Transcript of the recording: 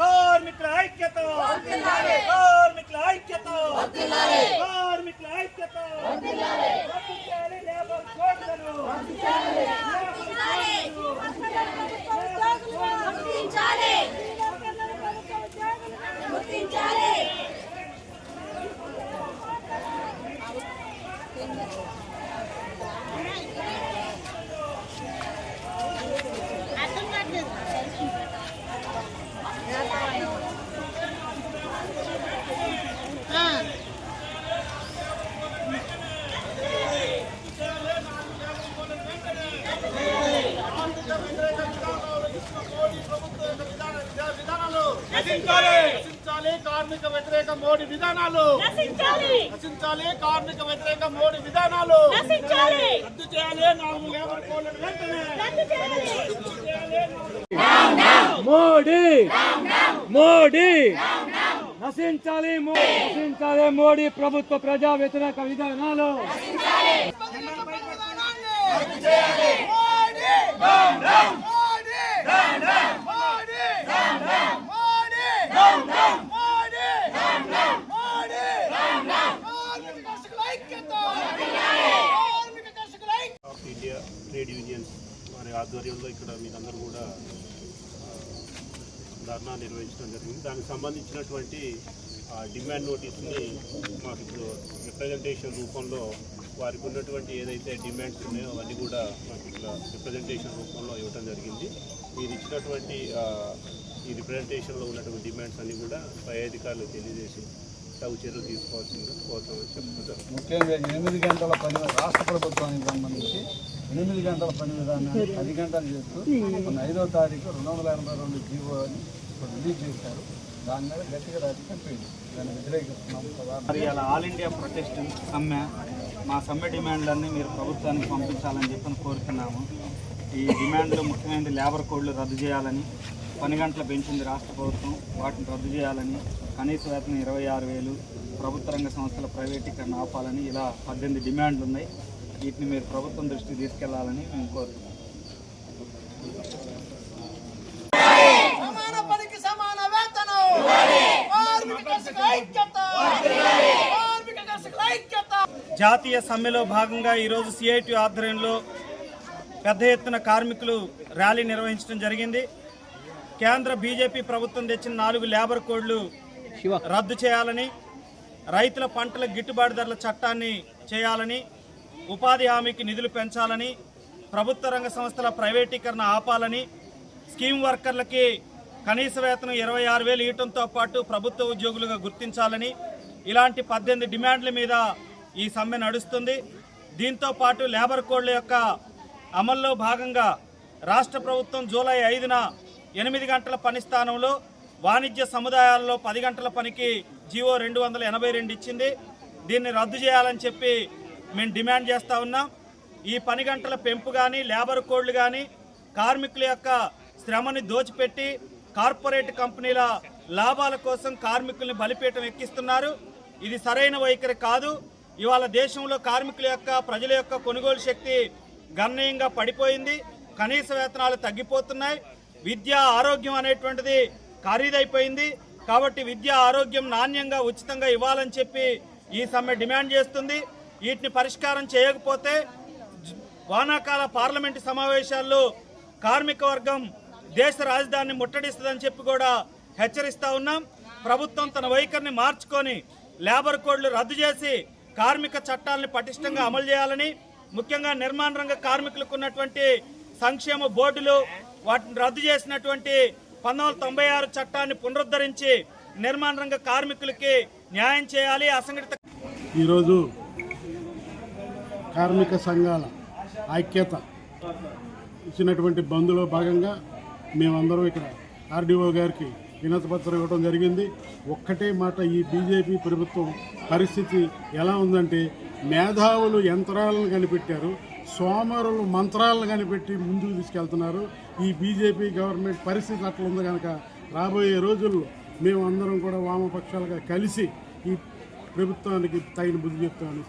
కార్మికుల ఐక్యత కార్మికుల ఐక్యత కార్మికుల ఐక్యత. లేబర్ కోడ్లను. వ్యతిరేక మోడీ విధానాలు. నశించాలి. నశించాలి. కార్మిక వ్యతిరేక మోడీ విధానాలు. నశించాలి. రద్దు చేయాలి. నాలుగు లేబర్ కోడ్లను వెంటనే. మోడీ. మోడీ. నశించాలి నశించాలి మోడీ ప్రభుత్వ ప్రజా వ్యతిరేక విధానాలు. ఆఫ్ ఆధ్వర్యంలో ఇక్కడ మీరందరూ కూడా ధర్నా నిర్వహించడం జరిగింది. దానికి సంబంధించినటువంటి ఆ, డిమాండ్ నోటీస్ని మాకు ఇప్పుడు రిప్రజెంటేషన్ రూపంలో వారికి ఉన్నటువంటి ఏదైతే డిమాండ్స్ ఉన్నాయో అవన్నీ కూడా మాకు ఇక్కడ రిప్రజెంటేషన్ రూపంలో ఇవ్వడం జరిగింది. మీరు ఇచ్చినటువంటి ఈ రిప్రజెంటేషన్లో ఉన్నటువంటి డిమాండ్స్ అన్నీ కూడా పై అధికారులకు తెలియజేసి తగు చర్యలు తీసుకోవాల్సిందిగా కోరుతామని చెప్తున్నారు ముఖ్యంగా ఎనిమిది గంటల పని రాష్ట్ర ప్రభుత్వానికి సంబంధించి ఎనిమిది గంటల పని విధానాన్ని పది గంటలు చేస్తూ ఐదో తారీఖు రెండు వందల ఎనభై రెండు జీవో అని ఇప్పుడు రిలీజ్ చేశారు. దాని మీద గట్టిగా రాజకీయం పోయింది దాన్ని వ్యతిరేకిస్తున్నాం. మరి ఇలా ఆల్ ఇండియా ప్రొటెస్ట్ సమ్మె మా సమ్మె డిమాండ్లన్నీ మీరు ప్రభుత్వానికి పంపించాలని చెప్పని కోరుతున్నాము. ఈ డిమాండ్లు ముఖ్యమైనది లేబర్ కోడ్లు రద్దు చేయాలని పని గంటలు పెంచింది రాష్ట్ర ప్రభుత్వం వాటిని రద్దు చేయాలని కనీస వేతనం ఇరవై ఆరు వేలు ప్రభుత్వ రంగ సంస్థల ప్రైవేటీకరణ ఆపాలని ఇలా పద్దెనిమిది డిమాండ్లు ఉన్నాయి వీటిని మీరు ప్రభుత్వం దృష్టికి తీసుకెళ్ళాలని మేము కోరుతున్నాం. సమాన పనికి సమాన వేతనం. కార్మిక కర్షక ఐక్యత. కార్మిక కర్షక ఐక్యత. జాతీయ సమ్మెలో భాగంగా ఈరోజు సిఐటి ఆధ్వర్యంలో పెద్ద ఎత్తున కార్మికులు ర్యాలీ నిర్వహించడం జరిగింది. కేంద్ర బీజేపీ ప్రభుత్వం తెచ్చిన నాలుగు లేబర్ కోడ్లు రద్దు చేయాలని రైతుల పంటల గిట్టుబాటు ధరల చట్టాన్ని చేయాలని ఉపాధి హామీకి నిధులు పెంచాలని ప్రభుత్వ రంగ సంస్థల ప్రైవేటీకరణ ఆపాలని స్కీమ్ వర్కర్లకి కనీస వేతనం ఇరవై ఆరు వేలు ఇవ్వటంతో పాటు ప్రభుత్వ ఉద్యోగులుగా గుర్తించాలని ఇలాంటి పద్దెనిమిది డిమాండ్ల మీద ఈ సమ్మె నడుస్తుంది. దీంతో పాటు లేబర్ కోడ్ల యొక్క అమల్లో భాగంగా రాష్ట్ర ప్రభుత్వం జూలై ఐదున ఎనిమిది గంటల పని స్థానంలో వాణిజ్య సముదాయాల్లో పది గంటల పనికి జీవో రెండు వందల ఎనభై రెండు ఇచ్చింది. దీన్ని రద్దు చేయాలని చెప్పి మేము డిమాండ్ చేస్తూ ఉన్నాం. ఈ పని గంటల పెంపు కానీ లేబర్ కోడ్లు కానీ కార్మికుల యొక్క శ్రమని దోచిపెట్టి కార్పొరేట్ కంపెనీల లాభాల కోసం కార్మికుల్ని బలిపీఠం ఎక్కిస్తున్నారు. ఇది సరైన వైఖరి కాదు. ఇవాళ దేశంలో కార్మికుల యొక్క ప్రజల యొక్క కొనుగోలు శక్తి గణనీయంగా పడిపోయింది. కనీస వేతనాలు తగ్గిపోతున్నాయి. విద్య ఆరోగ్యం అనేటువంటిది ఖరీదైపోయింది. కాబట్టి విద్య ఆరోగ్యం నాణ్యంగా ఉచితంగా ఇవ్వాలని చెప్పి ఈ సమ్మె డిమాండ్ చేస్తుంది. వీటిని పరిష్కారం చేయకపోతే వానాకాల పార్లమెంటు సమావేశాల్లో కార్మిక వర్గం దేశ రాజధానిని ముట్టడిస్తుందని చెప్పి కూడా హెచ్చరిస్తూ ఉన్నాం. ప్రభుత్వం తన వైఖరిని మార్చుకొని లేబర్ కోడ్లు రద్దు చేసి కార్మిక చట్టాలను పటిష్టంగా అమలు చేయాలని ముఖ్యంగా నిర్మాణ రంగ కార్మికులకు ఉన్నటువంటి సంక్షేమ బోర్డులు వాటిని రద్దు చేసినటువంటి పంతొమ్మిది తొంభై ఆరు చట్టాన్ని పునరుద్ధరించి నిర్మాణ రంగ కార్మికులకి న్యాయం చేయాలి అసంఘటిత ఈరోజు కార్మిక సంఘాల ఐక్యత ఇచ్చినటువంటి బంద్లో భాగంగా మేమందరం ఇక్కడ ఆర్డీఓ గారికి వినతిపత్రం ఇవ్వడం జరిగింది. ఒక్కటే మాట ఈ బీజేపీ ప్రభుత్వం పరిస్థితి ఎలా ఉందంటే మేధావులు యంత్రాలను కనిపెట్టారు సోమరులు మంత్రాలను కనిపెట్టి ముందుకు తీసుకెళ్తున్నారు. ఈ బీజేపీ గవర్నమెంట్ పరిస్థితి అట్లా ఉంది కనుక రాబోయే రోజుల్లో మేము అందరం కూడా వామపక్షాలుగా కలిసి ఈ ప్రభుత్వానికి తగిన బుద్ధి చెప్తామని